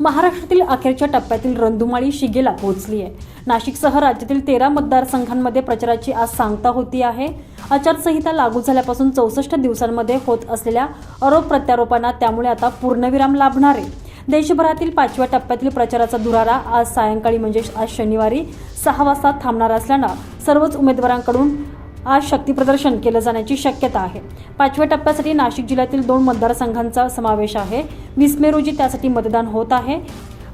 महाराष्ट्रातील अखेरच्या टप्प्यातील रंधुमाळी शिगेला पोहोचली आहे नाशिकसह राज्यातील तेरा मतदारसंघांमध्ये प्रचाराची आज सांगता होती आहे. आचारसंहिता लागू झाल्यापासून चौसष्ट दिवसांमध्ये होत असलेल्या आरोप प्रत्यारोपांना त्यामुळे आता पूर्णविराम लाभणार आहे. देशभरातील पाचव्या टप्प्यातील प्रचाराचा धुरारा आज सायंकाळी म्हणजे आज शनिवारी सहा वाजता थांबणार असल्यानं सर्वच उमेदवारांकडून आज शक्तीप्रदर्शन केलं जाण्याची शक्यता आहे. पाचव्या टप्प्यासाठी नाशिक जिल्ह्यातील दोन मतदारसंघांचा समावेश आहे. वीस मे रोजी त्यासाठी मतदान होत आहे.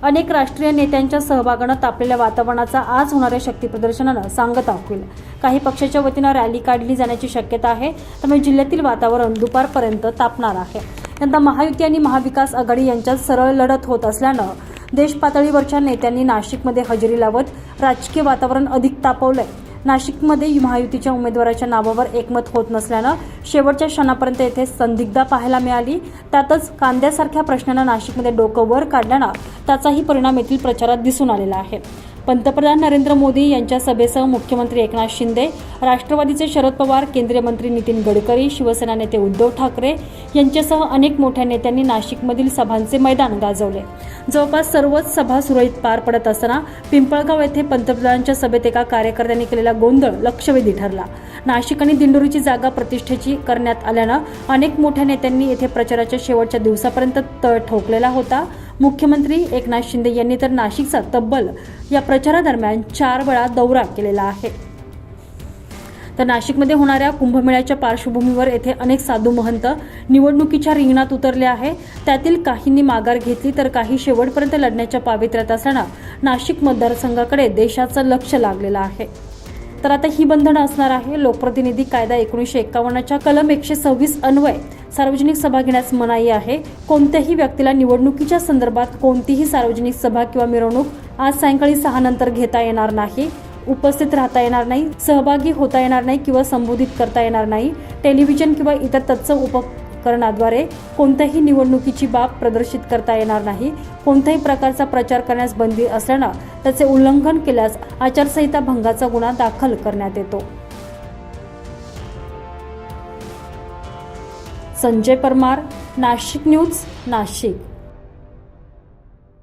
अनेक राष्ट्रीय नेत्यांच्या सहभागानं तापलेल्या वातावरणाचा आज होणाऱ्या शक्तीप्रदर्शनानं सांगता होईल. काही पक्षाच्या वतीनं रॅली काढली जाण्याची शक्यता आहे. त्यामुळे जिल्ह्यातील वातावरण दुपारपर्यंत तापणार आहे. यंदा महायुती आणि महाविकास आघाडी यांच्यात सरळ लढत होत असल्यानं देश पातळीवरच्या नेत्यांनी नाशिकमध्ये हजेरी लावत राजकीय वातावरण अधिक तापवलंय. नाशिकमध्ये महायुतीच्या उमेदवाराच्या नावावर एकमत होत नसल्यानं शेवटच्या क्षणापर्यंत येथे संदिग्धा पाहायला मिळाली. त्यातच कांद्यासारख्या प्रश्नानं नाशिकमध्ये डोकं वर काढल्यानं त्याचाही परिणाम येथील प्रचारात दिसून आलेला आहे. पंतप्रधान नरेंद्र मोदी यांच्या सभेसह मुख्यमंत्री एकनाथ शिंदे राष्ट्रवादीचे शरद पवार केंद्रीय मंत्री नितीन गडकरी शिवसेना नेते उद्धव ठाकरे यांच्यासह अनेक मोठ्या नेत्यांनी नाशिकमधील सभांचे मैदान गाजवले. जवळपास सर्वच सभा सुरळीत पार पडत असताना पिंपळगाव येथे पंतप्रधानांच्या सभेत एका कार्यकर्त्यांनी केलेला गोंधळ लक्षवेधी ठरला. नाशिक आणि दिंडोरीची जागा प्रतिष्ठेची करण्यात आल्यानं अनेक मोठ्या नेत्यांनी येथे प्रचाराच्या शेवटच्या दिवसापर्यंत तळ ठोकलेला होता. मुख्यमंत्री एकनाथ शिंदे यांनी तर नाशिकचा तब्बल या प्रचारादरम्यान चार वेळा दौरा केलेला आहे. तर नाशिकमध्ये होणाऱ्या कुंभमेळ्याच्या पार्श्वभूमीवर येथे अनेक साधू महंत निवडणुकीच्या रिंगणात उतरले आहे. त्यातील काहींनी माघार घेतली तर काही शेवटपर्यंत लढण्याच्या पावित्र्यात असताना नाशिक मतदारसंघाकडे देशाचं लक्ष लागलेलं आहे. तर आता ही बंधनं असणार आहे. लोकप्रतिनिधी कायदा एकोणीसशे एक्कावन्नच्या कलम एकशे सव्वीस अन्वय सार्वजनिक सभा घेण्यास मनाई आहे. कोणत्याही व्यक्तीला निवडणुकीच्या संदर्भात कोणतीही सार्वजनिक सभा किंवा मिरवणूक आज सायंकाळी सहा नंतर घेता येणार नाही. उपस्थित राहता येणार नाही सहभागी होता येणार नाही किंवा संबोधित करता येणार नाही. टेलिव्हिजन किंवा इतर तत्सम प्रकरणाद्वारे कोणत्याही निवडणुकीची बाब प्रदर्शित करता येणार नाही कोणत्याही प्रकारचा प्रचार करण्यास बंदी असल्यानं त्याचे उल्लंघन केल्यास आचारसंहिता भंगाचा गुन्हा दाखल करण्यात येतो. संजय परमार नाशिक न्यूज नाशिक.